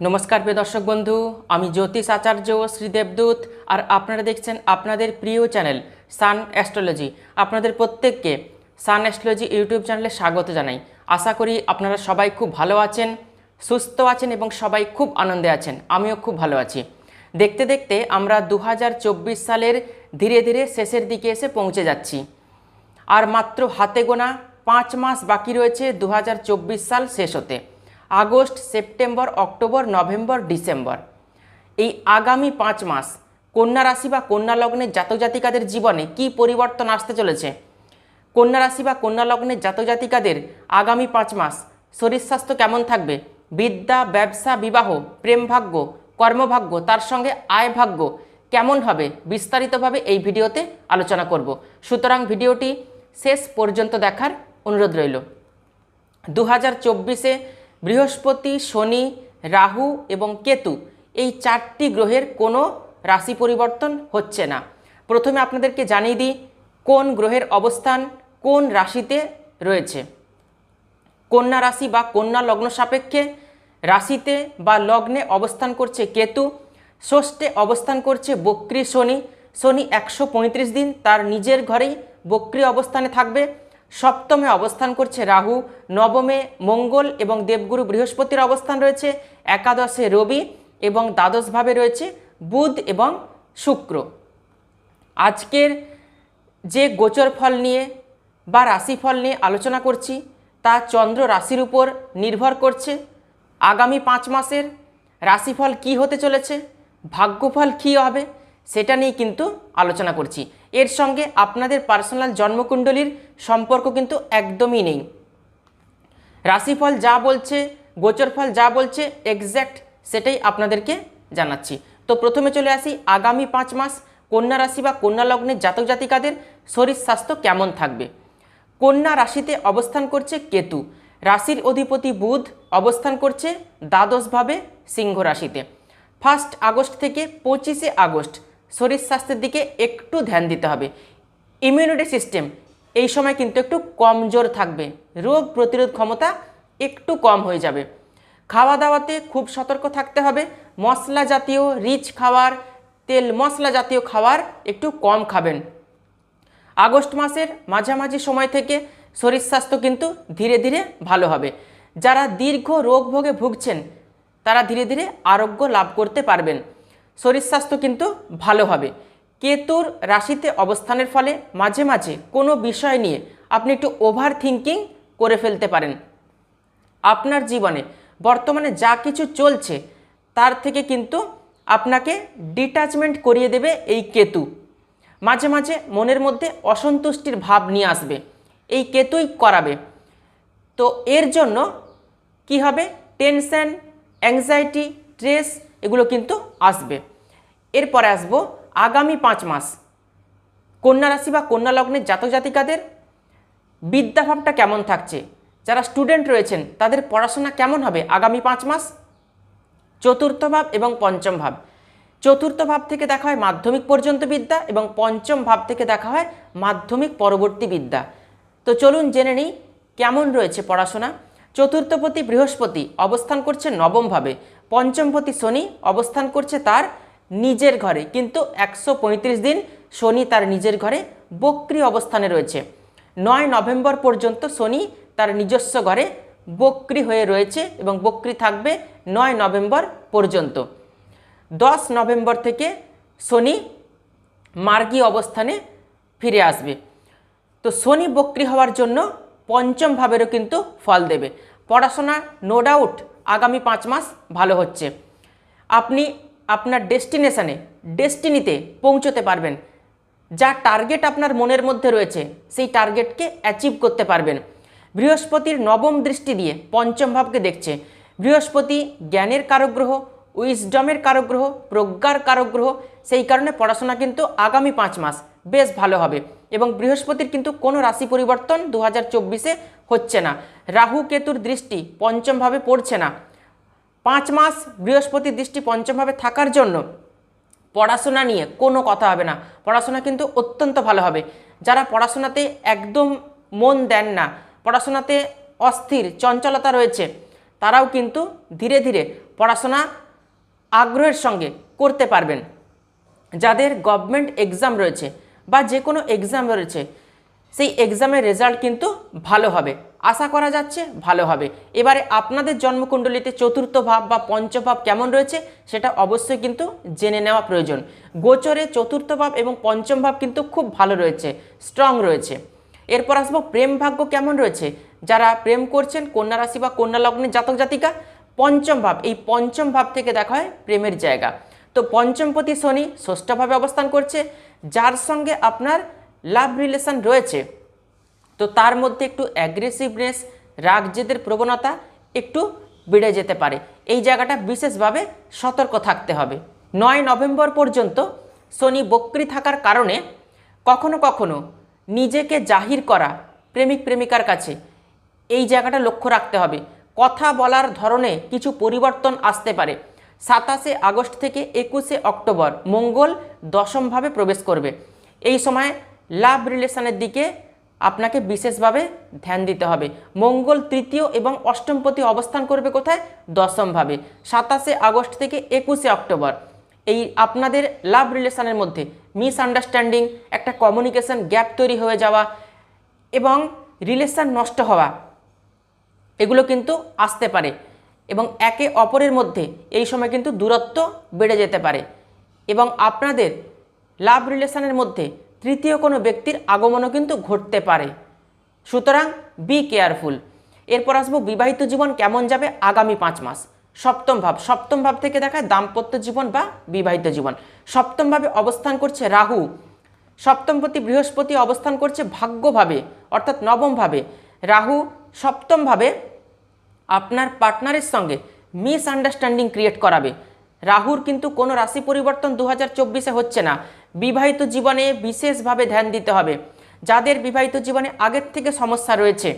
নমস্কার প্রিয় দর্শক বন্ধু, আমি জ্যোতিষ আচার্য শ্রী দেবদূত আর আপনারা দেখছেন আপনাদের প্রিয় চ্যানেল সান অ্যাস্ট্রোলজি। আপনাদের প্রত্যেককে সান অ্যাস্ট্রোলজি ইউটিউব চ্যানেলে স্বাগত জানাই। আশা করি আপনারা সবাই খুব ভালো আছেন, সুস্থ আছেন এবং সবাই খুব আনন্দে আছেন। আমিও খুব ভালো আছি। দেখতে দেখতে আমরা দু হাজার চব্বিশ সালের ধীরে ধীরে শেষের দিকে এসে পৌঁছে যাচ্ছি। আর মাত্র হাতে গোনা পাঁচ মাস বাকি রয়েছে দু হাজার চব্বিশ সাল শেষ হতে। August, September, October, November, December. এই আগামী পাঁচ মাস কন্যা রাশি বা কন্যা লগ্নের জাতক জাতিকাদের জীবনে কি পরিবর্তন আসতে চলেছে? কন্যা রাশি বা কন্যা লগ্নের জাতক জাতিকাদের আগামী পাঁচ মাস শরীর স্বাস্থ্য কেমন থাকবে? বিদ্যা, ব্যবসা, বিবাহ, প্রেম ভাগ্য, কর্মভাগ্য, তার সঙ্গে আয় ভাগ্য কেমন হবে বিস্তারিতভাবে এই ভিডিওতে আলোচনা করব। সুতরাং ভিডিওটি শেষ পর্যন্ত দেখার অনুরোধ রইল। দু হাজার চব্বিশে বৃহস্পতি, শনি, রাহু এবং কেতু এই চারটি গ্রহের কোনো রাশি পরিবর্তন হচ্ছে না। প্রথমে আপনাদেরকে জানিয়ে দিই, কোন গ্রহের অবস্থান কোন রাশিতে রয়েছে? কন্যা রাশি বা কন্যা লগ্ন সাপেক্ষে রাশিতে বা লগ্নে অবস্থান করছে কেতু, ষষ্ঠে অবস্থান করছে বক্রী শনি শনি একশো পঁয়ত্রিশ দিন তার নিজের ঘরেই বক্রী অবস্থানে থাকবে। সপ্তমে অবস্থান করছে রাহু, নবমে মঙ্গল এবং দেবগুরু বৃহস্পতির অবস্থান রয়েছে, একাদশে রবি এবং দ্বাদশভাবে রয়েছে বুধ এবং শুক্র। আজকের যে গোচর ফল নিয়ে বা রাশিফল নিয়ে আলোচনা করছি, তা চন্দ্র রাশির উপর নির্ভর করছে। আগামী পাঁচ মাসের রাশিফল কি হতে চলেছে, ভাগ্যফল কী হবে, সেটা নিয়ে কিন্তু আলোচনা করছি। এর সঙ্গে আপনাদের পার্সোনাল জন্মকুণ্ডলীর সম্পর্ক কিন্তু একদমই নেই। রাশিফল যা বলছে, গোচরফল যা বলছে এক্স্যাক্ট সেটাই আপনাদেরকে জানাচ্ছি। তো প্রথমে চলে আসি, আগামী পাঁচ মাস কন্যা রাশি বা কন্যা লগ্নের জাতক জাতিকাদের শরীর স্বাস্থ্য কেমন থাকবে? কন্যা রাশিতে অবস্থান করছে কেতু। রাশির অধিপতি বুধ অবস্থান করছে দ্বাদশভাবে সিংহ রাশিতে। ফার্স্ট আগস্ট থেকে পঁচিশে আগস্ট শরীর স্বাস্থ্যের দিকে একটু ধ্যান দিতে হবে। ইমিউনিটি সিস্টেম এই সময় কিন্তু একটু কমজোর থাকবে। রোগ প্রতিরোধ ক্ষমতা একটু কম হয়ে যাবে। খাওয়া দাওয়াতে খুব সতর্ক থাকতে হবে। মশলা জাতীয় রিচ খাওয়ার, তেল মশলা জাতীয় খাবার একটু কম খাবেন। আগস্ট মাসের মাঝামাঝি সময় থেকে শরীর স্বাস্থ্য কিন্তু ধীরে ধীরে ভালো হবে। যারা দীর্ঘ রোগ ভোগে ভুগছেন, তারা ধীরে ধীরে আরোগ্য লাভ করতে পারবেন। শরীর স্বাস্থ্য কিন্তু ভালো হবে। কেতুর রাশিতে অবস্থানের ফলে মাঝে মাঝে কোনো বিষয় নিয়ে আপনি একটু ওভার থিঙ্কিং করে ফেলতে পারেন। আপনার জীবনে বর্তমানে যা কিছু চলছে তার থেকে কিন্তু আপনাকে ডিট্যাচমেন্ট করিয়ে দেবে এই কেতু। মাঝে মাঝে মনের মধ্যে অসন্তুষ্টির ভাব নিয়ে আসবে। এই কেতুই করাবে। তো এর জন্য কি হবে? টেনশন অ্যাংজাইটি স্ট্রেস এগুলো কিন্তু আসবে। এরপরে আসব আগামী পাঁচ মাস। কন্যা রাশি বা কন্যা লগ্নের জাতক জাতিকাদের বিদ্যাভাবটা কেমন থাকছে? যারা স্টুডেন্ট রয়েছেন, তাদের পড়াশোনা কেমন হবে আগামী পাঁচ মাস? চতুর্থ ভাব এবং পঞ্চম ভাব। চতুর্থ ভাব থেকে দেখা হয় মাধ্যমিক পর্যন্ত বিদ্যা এবং পঞ্চম ভাব থেকে দেখা হয় মাধ্যমিক পরবর্তী বিদ্যা। তো চলুন জেনে নিই কেমন রয়েছে পড়াশোনা। চতুর্থপতি বৃহস্পতি অবস্থান করছে নবমভাবে পঞ্চমপতি শনি অবস্থান করছে তার নিজের ঘরে। কিন্তু একশো পঁয়ত্রিশ দিন শনি তার নিজের ঘরে বক্রি অবস্থানে রয়েছে। নয় নভেম্বর পর্যন্ত শনি তার নিজস্ব ঘরে বক্রি হয়ে রয়েছে এবং বক্রি থাকবে নয় নভেম্বর পর্যন্ত। দশ নভেম্বর থেকে শনি মার্গী অবস্থানে ফিরে আসবে। তো শনি বক্রি হওয়ার জন্য পঞ্চম ভাবেরও কিন্তু ফল দেবে। পড়াশোনা নো ডাউট আগামী পাঁচ মাস ভালো হচ্ছে। আপনি আপনার ডেস্টিনেশানে, ডেস্টিনিতে পৌঁছতে পারবেন। যা টার্গেট আপনার মনের মধ্যে রয়েছে, সেই টার্গেটকে অ্যাচিভ করতে পারবেন। বৃহস্পতির নবম দৃষ্টি দিয়ে পঞ্চম ভাবকে দেখছে। বৃহস্পতি জ্ঞানের কারগ্রহ উইজডমের কারগ্রহ প্রজ্ঞার কারগ্রহ সেই কারণে পড়াশোনা কিন্তু আগামী পাঁচ মাস। বেশ ভালো হবে। এবং বৃহস্পতির কিন্তু কোনো রাশি পরিবর্তন দু হাজার হচ্ছে না। রাহু কেতুর দৃষ্টি পঞ্চমভাবে পড়ছে না। পাঁচ মাস বৃহস্পতির দৃষ্টি পঞ্চমভাবে থাকার জন্য পড়াশোনা নিয়ে কোনো কথা হবে না। পড়াশোনা কিন্তু অত্যন্ত ভালো হবে। যারা পড়াশোনাতে একদম মন দেন না, পড়াশোনাতে অস্থির, চঞ্চলতা রয়েছে, তারাও কিন্তু ধীরে ধীরে পড়াশোনা আগ্রহের সঙ্গে করতে পারবেন। যাদের গভর্নমেন্ট এক্সাম রয়েছে বা যে কোনো এক্সাম রয়েছে, সেই এক্সামের রেজাল্ট কিন্তু ভালো হবে। আশা করা যাচ্ছে ভালো হবে। এবারে আপনাদের জন্মকুণ্ডলিতে চতুর্থ ভাব বা পঞ্চভাব কেমন রয়েছে, সেটা অবশ্যই কিন্তু জেনে নেওয়া প্রয়োজন। গোচরে চতুর্থ ভাব এবং পঞ্চম ভাব কিন্তু খুব ভালো রয়েছে স্ট্রং রয়েছে। এরপর আসব, প্রেম ভাগ্য কেমন রয়েছে? যারা প্রেম করছেন, কন্যা রাশি বা কন্যা লগ্নের জাতক জাতিকা, পঞ্চম ভাব, এই পঞ্চম ভাব থেকে দেখা হয় প্রেমের জায়গা। তো পঞ্চমপতি শনি ষষ্ঠভাবে অবস্থান করছে যার সঙ্গে আপনার লাভ রিলেশন রয়েছে। তো তার মধ্যে একটু অ্যাগ্রেসিভনেস রাগ জেদের প্রবণতা একটু বেড়ে যেতে পারে। এই জায়গাটা বিশেষভাবে সতর্ক থাকতে হবে। নয় নভেম্বর পর্যন্ত শনি বক্রি থাকার কারণে কখনো কখনো নিজেকে জাহির করা প্রেমিক প্রেমিকার কাছে এই জায়গাটা লক্ষ্য রাখতে হবে। কথা বলার ধরনে কিছু পরিবর্তন আসতে পারে। সাতাশে আগস্ট থেকে একুশে অক্টোবর মঙ্গল দশমভাবে প্রবেশ করবে। এই সময় লাভ রিলেশনের দিকে আপনাকে বিশেষভাবে ধ্যান দিতে হবে। মঙ্গল তৃতীয় এবং অষ্টমপতি অবস্থান করবে কোথায়? দশমভাবে। সাতাশে আগস্ট থেকে একুশে অক্টোবর। এই আপনাদের লাভ রিলেশনের মধ্যে মিসআন্ডারস্ট্যান্ডিং, একটা কমিউনিকেশন গ্যাপ তৈরি হয়ে যাওয়া এবং রিলেশন নষ্ট হওয়া, এগুলো কিন্তু আসতে পারে। এবং একে অপরের মধ্যে এই সময় কিন্তু দূরত্ব বেড়ে যেতে পারে। এবং আপনাদের লাভ রিলেশনের মধ্যে তৃতীয় কোনো ব্যক্তির আগমনও কিন্তু ঘটতে পারে। সুতরাং বি কেয়ারফুল এরপর আসব, বিবাহিত জীবন কেমন যাবে আগামী পাঁচ মাস? সপ্তম ভাব। সপ্তম ভাব থেকে দেখায় দাম্পত্য জীবন বা বিবাহিত জীবন। সপ্তম ভাবে অবস্থান করছে রাহু। সপ্তমপতি বৃহস্পতি অবস্থান করছে ভাগ্যভাবে অর্থাৎ নবমভাবে রাহু সপ্তমভাবে আপনার পার্টনারের সঙ্গে মিসআন্ডারস্ট্যান্ডিং ক্রিয়েট করাবে। রাহুর কিন্তু কোনো রাশি পরিবর্তন দু হাজার হচ্ছে না। বিবাহিত জীবনে বিশেষভাবে ধ্যান দিতে হবে। যাদের বিবাহিত জীবনে আগের থেকে সমস্যা রয়েছে,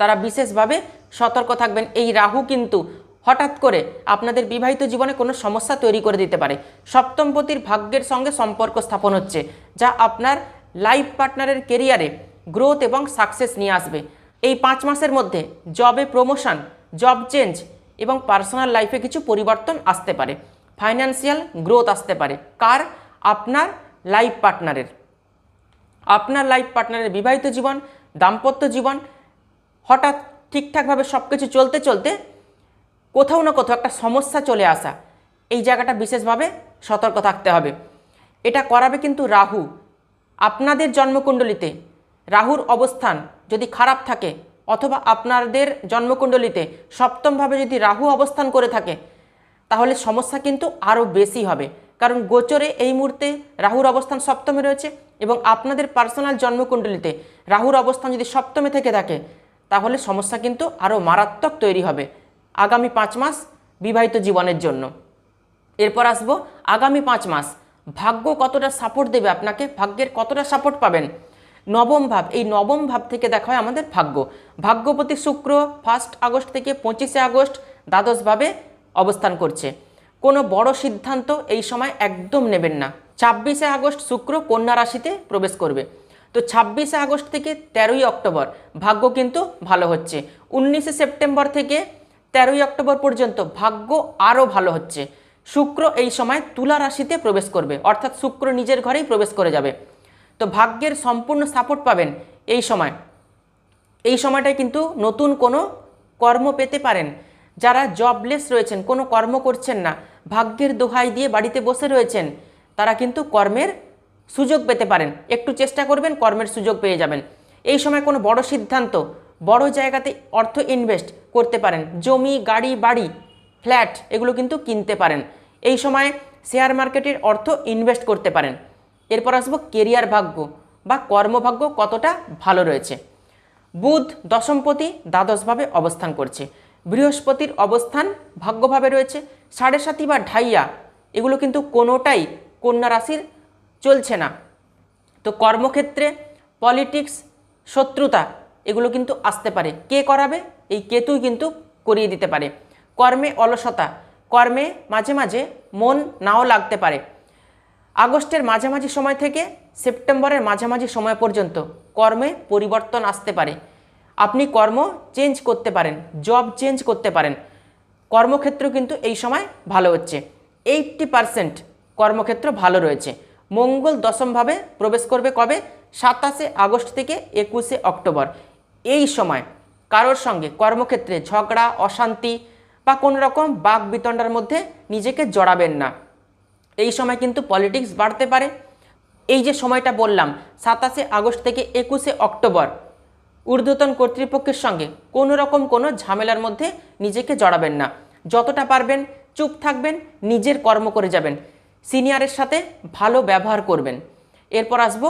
তারা বিশেষভাবে সতর্ক থাকবেন। এই রাহু কিন্তু হঠাৎ করে আপনাদের বিবাহিত জীবনে কোনো সমস্যা তৈরি করে দিতে পারে। সপ্তমপতির ভাগ্যের সঙ্গে সম্পর্ক স্থাপন হচ্ছে, যা আপনার লাইফ পার্টনারের কেরিয়ারে গ্রোথ এবং সাকসেস নিয়ে আসবে। এই পাঁচ মাসের মধ্যে জবে প্রমোশন জব চেঞ্জ এবং পার্সোনাল লাইফে কিছু পরিবর্তন আসতে পারে। ফাইন্যান্সিয়াল গ্রোথ আসতে পারে। কার? আপনার লাইফ পার্টনারের আপনার লাইফ পার্টনারের বিবাহিত জীবন, দাম্পত্য জীবন, হঠাৎ ঠিকঠাকভাবে সব কিছু চলতে চলতে কোথাও না কোথাও একটা সমস্যা চলে আসা। এই জায়গাটা বিশেষভাবে সতর্ক থাকতে হবে। এটা করাবে কিন্তু রাহু। আপনাদের জন্মকুণ্ডলিতে রাহুর অবস্থান যদি খারাপ থাকে অথবা আপনাদের জন্মকুণ্ডলিতে সপ্তমভাবে যদি রাহু অবস্থান করে থাকে, তাহলে সমস্যা কিন্তু আরও বেশি হবে। কারণ গোচরে এই মুহূর্তে রাহুর অবস্থান সপ্তমে রয়েছে এবং আপনাদের পার্সোনাল জন্মকুণ্ডলিতে রাহুর অবস্থান যদি সপ্তমে থেকে থাকে, তাহলে সমস্যা কিন্তু আরও মারাত্মক তৈরি হবে আগামী পাঁচ মাস বিবাহিত জীবনের জন্য। এরপর আসব আগামী পাঁচ মাস। ভাগ্য কতটা সাপোর্ট দেবে আপনাকে? ভাগ্যের কতটা সাপোর্ট পাবেন? নবম ভাব। এই নবম ভাব থেকে দেখা হয় আমাদের ভাগ্য। ভাগ্যপতি শুক্র ফার্স্ট আগস্ট থেকে পঁচিশে আগস্ট দ্বাদশভাবে অবস্থান করছে। কোনো বড় সিদ্ধান্ত এই সময় একদম নেবেন না। ছাব্বিশে আগস্ট শুক্র কন্যা রাশিতে প্রবেশ করবে। তো ছাব্বিশে আগস্ট থেকে তেরোই অক্টোবর ভাগ্য কিন্তু ভালো হচ্ছে। উনিশে সেপ্টেম্বর থেকে তেরোই অক্টোবর পর্যন্ত ভাগ্য আরও ভালো হচ্ছে। শুক্র এই সময় তুলা রাশিতে প্রবেশ করবে। অর্থাৎ শুক্র নিজের ঘরেই প্রবেশ করে যাবে। তো ভাগ্যের সম্পূর্ণ সাপোর্ট পাবেন এই সময়। এই সময়টায় কিন্তু নতুন কোনো কর্ম পেতে পারেন। যারা জবলেস রয়েছেন, কোনো কর্ম করছেন না, ভাগ্যের দোহাই দিয়ে বাড়িতে বসে রয়েছেন, তারা কিন্তু কর্মের সুযোগ পেতে পারেন। একটু চেষ্টা করবেন, কর্মের সুযোগ পেয়ে যাবেন। এই সময় কোনো বড় সিদ্ধান্ত, বড় জায়গাতে অর্থ ইনভেস্ট করতে পারেন। জমি, গাড়ি, বাড়ি ফ্ল্যাট এগুলো কিন্তু কিনতে পারেন। এই সময় শেয়ার মার্কেটের অর্থ ইনভেস্ট করতে পারেন। এরপর আসব কেরিয়ার ভাগ্য বা কর্মভাগ্য কতটা ভালো রয়েছে। বুধ দশমপতি দ্বাদশভাবে অবস্থান করছে। বৃহস্পতির অবস্থান ভাগ্যভাবে রয়েছে। সাড়ে সাতি বা ঢাইয়া, এগুলো কিন্তু কোনোটাই কন্যা রাশির চলছে না। তো কর্মক্ষেত্রে পলিটিক্স, শত্রুতা, এগুলো কিন্তু আসতে পারে। কে করাবে? এই কেতুই কিন্তু করিয়ে দিতে পারে। কর্মে অলসতা, কর্মে মাঝে মাঝে মন নাও লাগতে পারে। আগস্টের মাঝামাঝি সময় থেকে সেপ্টেম্বরের মাঝামাঝি সময় পর্যন্ত কর্মে পরিবর্তন আসতে পারে। আপনি কর্ম চেঞ্জ করতে পারেন, জব চেঞ্জ করতে পারেন। কর্মক্ষেত্র কিন্তু এই সময় ভালো হচ্ছে। এইটটি পারসেন্ট কর্মক্ষেত্র ভালো রয়েছে। মঙ্গল দশমভাবে প্রবেশ করবে কবে? সাতাশে আগস্ট থেকে একুশে অক্টোবর। এই সময় কারোর সঙ্গে কর্মক্ষেত্রে ঝগড়া, অশান্তি বা কোনো রকম বাক বিতণ্ডার মধ্যে নিজেকে জড়াবেন না। এই সময় কিন্তু পলিটিক্স বাড়তে পারে। এই যে সময়টা বললাম, সাতাশে আগস্ট থেকে একুশে অক্টোবর, ঊর্ধ্বতন কর্তৃপক্ষের সঙ্গে কোনো রকম কোনো ঝামেলার মধ্যে নিজেকে জড়াবেন না। যতটা পারবেন চুপ থাকবেন, নিজের কর্ম করে যাবেন, সিনিয়রের সাথে ভালো ব্যবহার করবেন। এরপর আসব,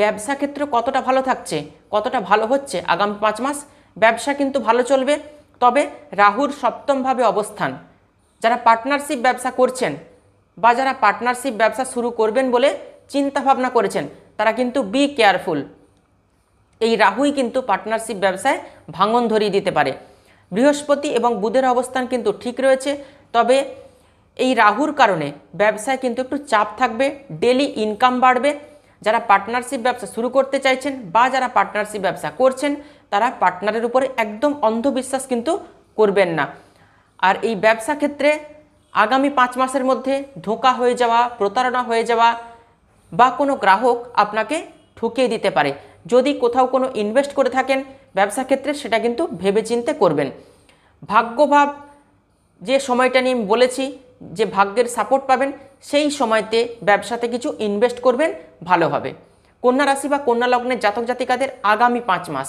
ব্যবসা ক্ষেত্র কতটা ভালো থাকছে, কতটা ভালো হচ্ছে আগামী পাঁচ মাস, ব্যবসা কিন্তু ভালো চলবে। তবে রাহুর সপ্তমভাবে অবস্থান, যারা পার্টনারশিপ ব্যবসা করছেন বা যারা পার্টনারশিপ ব্যবসা শুরু করবেন বলে চিন্তা ভাবনা করেছেন। তারা কিন্তু বি কেয়ারফুল এই রাহুই কিন্তু পার্টনারশিপ ব্যবসায় ভাঙন ধরিয়ে দিতে পারে। বৃহস্পতি এবং বুধের অবস্থান কিন্তু ঠিক রয়েছে, তবে এই রাহুর কারণে ব্যবসায় কিন্তু একটু চাপ থাকবে ডেলি ইনকাম বাড়বে। যারা পার্টনারশিপ ব্যবসা শুরু করতে চাইছেন বা যারা পার্টনারশিপ ব্যবসা করছেন, তারা পার্টনারের উপরে একদম অন্ধবিশ্বাস কিন্তু করবেন না। আর এই ব্যবসা ক্ষেত্রে আগামী পাঁচ মাসের মধ্যে ধোঁকা হয়ে যাওয়া, প্রতারণা হয়ে যাওয়া বা কোনো গ্রাহক আপনাকে ঠকিয়ে দিতে পারে। যদি কোথাও কোনো ইনভেস্ট করে থাকেন, ব্যবসা ক্ষেত্রে সেটা কিন্তু ভেবেচিন্তে করবেন। ভাগ্যভাব, যে সময়টা নিয়ে বলেছি, যে ভাগ্যের সাপোর্ট পাবেন, সেই সময়তে ব্যবসাতে কিছু ইনভেস্ট করবেন, ভালো হবে। কন্যা রাশি বা কন্যা লগ্নের জাতক জাতিকাদের আগামী পাঁচ মাস।